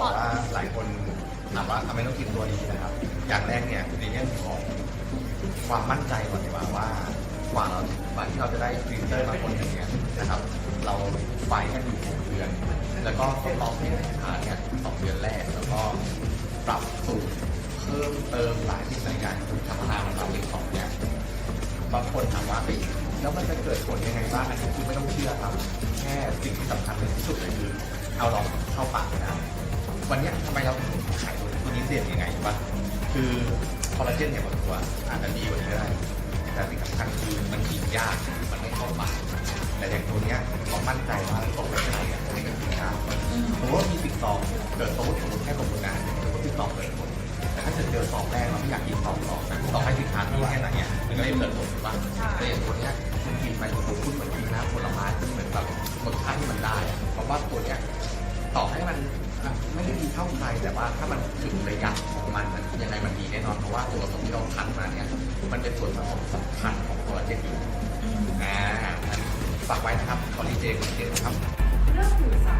บอกว่าหลายคนถามว่าทำไมต้องกินตัวนี้นะครับ อย่างแรกเนี่ยในเรื่องของความมั่นใจก่อนดีกว่าว่ากว่าเรากว่าที่เราจะได้ฟิลเตอร์มาคนหนึ่งเนี่ยนะครับ เราไฟท์กันอยู่หกเดือน แล้วก็ทดลองในสินค้าเนี่ยสองเดือนแรกแล้วก็ปรับสูตรเพิ่มเติมหลายสิ่งหลายอย่างจนพัฒนามันมาเป็นสองเนี่ยบางคนถามว่าเฮ้แล้วมันจะเกิดผลยังไงบ้างอันนี้คือไม่ต้องเชื่อครับ แค่สิ่งที่สำคัญที่สุดเลยคือเอาลองเข้าปากนะ วันเนี้ยทำไมเราถึงขายตัวนี้เด่นยังไงวะคือคอลลาเจนเนี่ยบางตัวอาจจะดีกว่านี้ก็ได้ แต่สิ่งสำคัญคือมันกินยากมันไม่เข้าปากแต่อย่างตัวเนี้ยเรามั่นใจว่าตกไว้ที่ไหนเนี่ยให้กับกินยากผมว่ามีสิบซองเกิดสมมติสมมติแค่สมมตินะสมมติสิบซองเกิดผลแต่ถ้าเกิดเจอสองแรกเราไม่อยากกินสองสองนะต่อให้สินค้ามีแค่ไหนเนี่ยมันก็เลยเกิดผลถูกป่ะแต่อย่างตัวเนี้ยคุณกินไปผมพูดเหมือนกินน้ำผลไม้ที่เหมือนแบบรสชาติที่มันได้อะเพราะว่าตัวเนี้ยต่อให้มันอะ ไม่ได้ดีเท่าใครแต่ว่าถ้ามันถึงระยะของมันมันยังไงมันดีแน่นอนเพราะว่าตัวผสมที่เราคั้นมาเนี่ยมันเป็นส่วนผสมสำคัญของตัวเจนอยู่อ่าฝากไว้นะครับคอลลีเจนเจนนะครับเรื่องผิวสาว